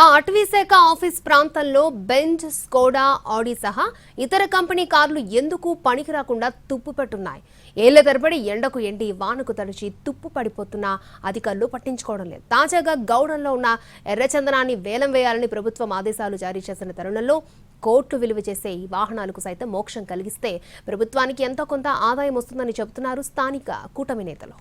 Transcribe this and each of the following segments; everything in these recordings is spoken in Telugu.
ఆ అటవీశాఖ ఆఫీస్ ప్రాంతంలో బెంజ్ స్కోడా ఆడి సహా ఇతర కంపెనీ కార్లు ఎందుకు పనికి రాకుండా తుప్పు పెట్టున్నాయి? ఏళ్ళ తరబడి ఎండకు ఎండి వానకు తడిచి తుప్పు పడిపోతున్న అధికారులు పట్టించుకోవడం లేదు. తాజాగా గౌడంలో ఉన్న ఎర్రచందనాన్ని వేలం వేయాలని ప్రభుత్వం ఆదేశాలు జారీ చేసిన తరుణంలో కోట్లు విలువ చేసే ఈ వాహనాలకు సైతం మోక్షం కలిగిస్తే ప్రభుత్వానికి ఎంతో కొంత ఆదాయం వస్తుందని చెబుతున్నారు స్థానిక కూటమి నేతలు.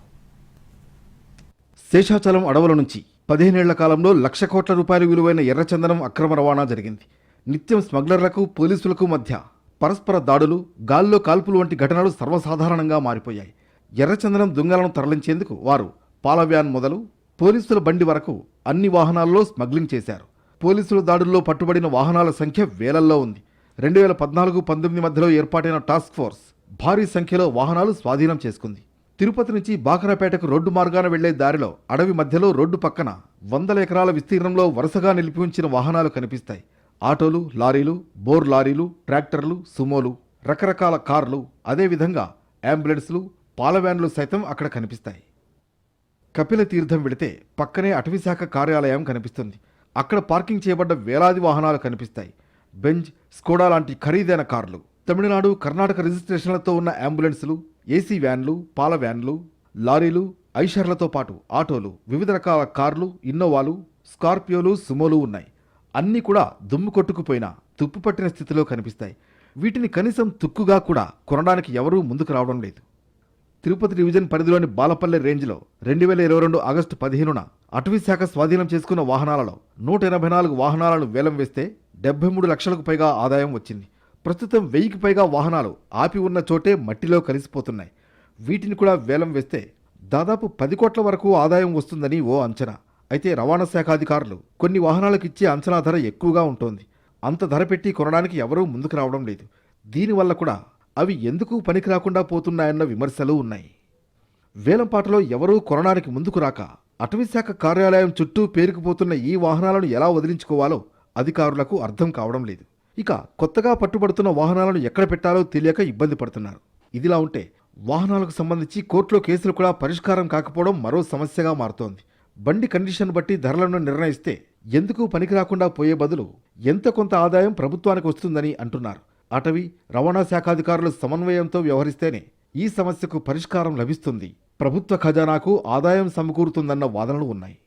శేషాచలం అడవుల నుంచి పదిహేనేళ్ళ కాలంలో లక్ష కోట్ల రూపాయల విలువైన ఎర్రచందనం అక్రమ రవాణా జరిగింది. నిత్యం స్మగ్లర్లకు పోలీసులకు మధ్య పరస్పర దాడులు గాల్లో కాల్పులు వంటి ఘటనలు సర్వసాధారణంగా మారిపోయాయి. ఎర్రచందనం దొంగలను తరలించేందుకు వారు పాల వ్యాన్ మొదలు పోలీసుల బండి వరకు అన్ని వాహనాల్లో స్మగ్లింగ్ చేశారు. పోలీసుల దాడుల్లో పట్టుబడిన వాహనాల సంఖ్య వేలల్లో ఉంది. రెండు వేల పద్నాలుగు పంతొమ్మిది మధ్యలో ఏర్పాటైన టాస్క్ ఫోర్స్ భారీ సంఖ్యలో వాహనాలు స్వాధీనం చేసుకుంది. తిరుపతి నుంచి బాకరాపేటకు రోడ్డు మార్గాన వెళ్ళే దారిలో అడవి మధ్యలో రోడ్డు పక్కన వందల ఎకరాల విస్తీర్ణంలో వరుసగా నిలిపి ఉంచిన వాహనాలు కనిపిస్తాయి. ఆటోలు లారీలు బోర్ లారీలు ట్రాక్టర్లు సుమోలు రకరకాల కార్లు అదేవిధంగా అంబులెన్స్లు పాల వ్యాన్లు సైతం అక్కడ కనిపిస్తాయి. కపిల తీర్థం వెళితే పక్కనే అటవీశాఖ కార్యాలయం కనిపిస్తుంది. అక్కడ పార్కింగ్ చేయబడ్డ వేలాది వాహనాలు కనిపిస్తాయి. బెంజ్ స్కోడా లాంటి ఖరీదైన కార్లు తమిళనాడు కర్ణాటక రిజిస్ట్రేషన్లతో ఉన్న అంబులెన్సులు ఏసీ వ్యాన్లు పాల వ్యాన్లు లారీలు ఐషర్లతో పాటు ఆటోలు వివిధ రకాల కార్లు ఇన్నోవాలు స్కార్పియోలు సుమోలు ఉన్నాయి. అన్నీ కూడా దుమ్ము కొట్టుకుపోయినా తుప్పు పట్టిన స్థితిలో కనిపిస్తాయి. వీటిని కనీసం తుక్కుగా కూడా కొనడానికి ఎవరూ ముందుకు రావడం లేదు. తిరుపతి డివిజన్ పరిధిలోని బాలపల్లె రేంజ్లో రెండు వేల ఇరవై రెండు ఆగస్టు పదిహేనున అటవీశాఖ స్వాధీనం చేసుకున్న వాహనాలలో నూట ఎనభై నాలుగు వాహనాలను వేలం వేస్తే డెబ్బై మూడు లక్షలకు పైగా ఆదాయం వచ్చింది. ప్రస్తుతం వెయ్యికి పైగా వాహనాలు ఆపి ఉన్న చోటే మట్టిలో కలిసిపోతున్నాయి. వీటిని కూడా వేలం వేస్తే దాదాపు పది కోట్ల వరకు ఆదాయం వస్తుందని ఓ అంచనా. అయితే రవాణా శాఖ అధికారులు కొన్ని వాహనాలకు ఇచ్చే అంచనా ధర ఎక్కువగా ఉంటుంది. అంత ధర పెట్టి కొనడానికి ఎవరూ ముందుకు రావడం లేదు. దీనివల్ల కూడా అవి ఎందుకు పనికి రాకుండా పోతున్నాయన్న విమర్శలు ఉన్నాయి. వేలంపాటలో ఎవరూ కొనడానికి ముందుకు రాక అటవీశాఖ కార్యాలయం చుట్టూ పేరుకుపోతున్న ఈ వాహనాలను ఎలా వదిలించుకోవాలో అధికారులకు అర్థం కావడం లేదు. ఇక కొత్తగా పట్టుబడుతున్న వాహనాలను ఎక్కడ పెట్టాలో తెలియక ఇబ్బంది పడుతున్నారు. ఇదిలా ఉంటే వాహనాలకు సంబంధించి కోర్టులో కేసులు కూడా పరిష్కారం కాకపోవడం మరో సమస్యగా మారుతోంది. బండి కండిషన్ బట్టి ధరలను నిర్ణయిస్తే ఎందుకు పనికి రాకుండా పోయే బదులు ఎంత కొంత ఆదాయం ప్రభుత్వానికి వస్తుందని అంటున్నారు. అటవీ రవాణా శాఖాధికారులు సమన్వయంతో వ్యవహరిస్తేనే ఈ సమస్యకు పరిష్కారం లభిస్తుంది. ప్రభుత్వ ఖజానాకు ఆదాయం సమకూరుతుందన్న వాదనలు ఉన్నాయి.